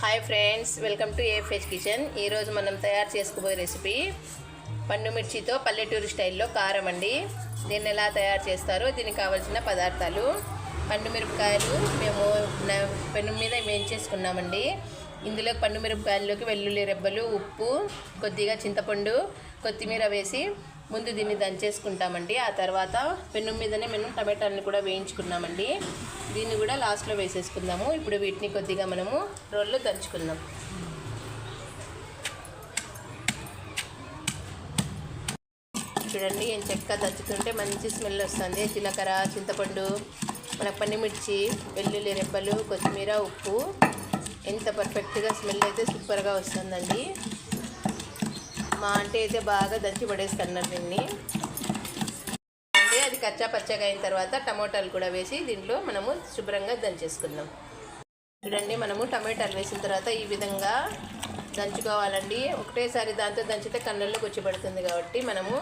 Hi friends welcome to AFH kitchen ఈరోజు మనం తయారు చేసుకోబోయే రెసిపీ పండు మిర్చితో పల్లెటూరు స్టైల్లో కారం అండి. దీన్ని ఎలా తయారు చేస్తారో దీనికి కావాల్సిన పదార్థాలు. పండు మిరపకాయలు మేము పెను మీద వేయించేసుకున్నామండి. ఇందులో పండు మిరపకాయల్లోకి వెల్లుల్లి రెబ్బలు ఉప్పు కొద్దిగా చింతపండు కొత్తిమీర వేసి ముందు దీన్ని దంచేసుకుంటామండి. ఆ తర్వాత పెన్ను మీదనే మేము టమాటాలను కూడా వేయించుకున్నామండి. దీన్ని కూడా లాస్ట్లో వేసేసుకుందాము. ఇప్పుడు వీటిని కొద్దిగా మనము రోల్లో దంచుకుందాం. చూడండి ఏం చెక్క దంచుతుంటే మంచి స్మెల్ వస్తుంది. జీలకర్ర చింతపండు మన పన్నిమిర్చి వెల్లుల్లి రెబ్బలు కొత్తిమీర ఉప్పు. ఎంత పర్ఫెక్ట్గా స్మెల్ అయితే సూపర్గా వస్తుందండి. మా అంటే అయితే బాగా దంచి పడేస్తున్నారు దీన్ని. అంటే అది కచ్చా పచ్చగా అయిన తర్వాత టమోటాలు కూడా వేసి దీంట్లో మనము శుభ్రంగా దంచేసుకుందాం. చూడండి మనము టమాటాలు వేసిన తర్వాత ఈ విధంగా దంచుకోవాలండి. ఒకటేసారి దాంతో దంచితే కళ్ళల్లోకి వచ్చి పడుతుంది కాబట్టి మనము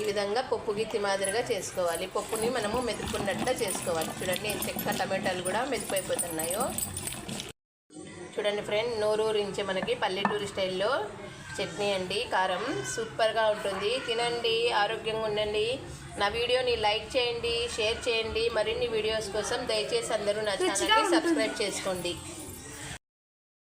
ఈ విధంగా పప్పు గిత్తి మాదిరిగా చేసుకోవాలి. పప్పుని మనము మెతుకున్నట్టుగా చేసుకోవాలి. చూడండి ఎంత చెక్క టమాటాలు కూడా మెదిపోయిపోతున్నాయో చూడండి ఫ్రెండ్ నోరూరించే మనకి పల్లెటూరు స్టైల్లో చట్నీ అండి కారం. సూపర్గా ఉంటుంది. తినండి ఆరోగ్యంగా ఉండండి. నా వీడియోని లైక్ చేయండి షేర్ చేయండి. మరిన్ని వీడియోస్ కోసం దయచేసి అందరూ నా ఛానల్ని సబ్స్క్రైబ్ చేసుకోండి.